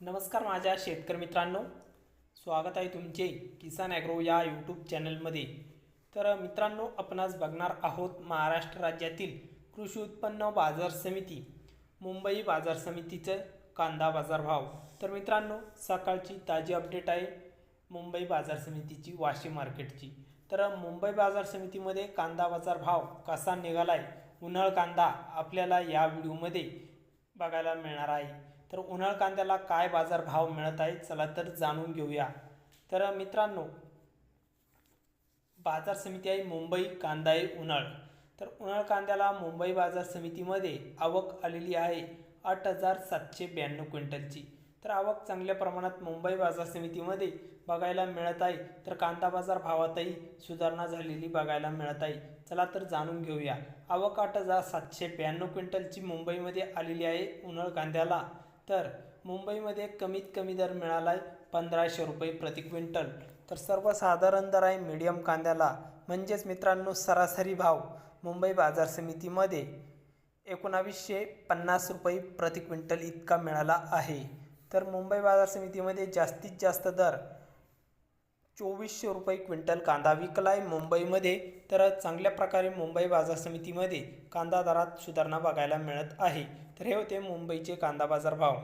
नमस्कार माझ्या शेतकरी मित्रांनो. स्वागत आहे तुमचे किसान ॲग्रो या यूट्यूब चॅनलमध्ये. तर मित्रांनो आपण आज बघणार आहोत महाराष्ट्र राज्यातील कृषी उत्पन्न बाजार समिती मुंबई बाजार समितीचं कांदा बाजार भाव. तर मित्रांनो सकाळची ताजी अपडेट आहे मुंबई बाजार समितीची वाशी मार्केटची. तर मुंबई बाजार समितीमध्ये कांदा बाजार भाव कसा निघाला आहे उन्हाळ कांदा आपल्याला या व्हिडिओमध्ये बघायला मिळणार आहे. तर उन्हाळ कांद्याला काय बाजार भाव मिळत आहे चला तर जाणून घेऊया. तर मित्रांनो बाजार समिती आहे मुंबई कांदा आहे उन्हाळ. तर उन्हाळ कांद्याला मुंबई बाजार समितीमध्ये आवक आलेली आहे आठ हजार सातशे ब्याण्णव क्विंटलची. तर आवक चांगल्या प्रमाणात मुंबई बाजार समितीमध्ये बघायला मिळत आहे. तर कांदा बाजार भावातही सुधारणा झालेली बघायला मिळत आहे. चला तर जाणून घेऊया. आवक आठ हजार सातशे ब्याण्णव क्विंटलची मुंबईमध्ये आलेली आहे उन्हाळ कांद्याला तर मुंबईमध्ये कमीत कमी दर मिळाला आहे पंधराशे रुपये प्रति क्विंटल. तर सर्वसाधारण दर आहे मीडियम कांद्याला. म्हणजेच मित्रांनो सरासरी भाव मुंबई बाजार समितीमध्ये एकोणावीसशे पन्नास रुपये प्रति क्विंटल इतका मिळाला आहे. तर मुंबई बाजार समितीमध्ये जास्तीत जास्त दर चोवीसशे रुपये क्विंटल कांदा विकला आहे मुंबईमध्ये. तर चांगल्या प्रकारे मुंबई बाजार समितीमध्ये कांदा दरात सुधारणा बघायला मिळत आहे. तर हे होते मुंबईचे कांदा बाजार भाव.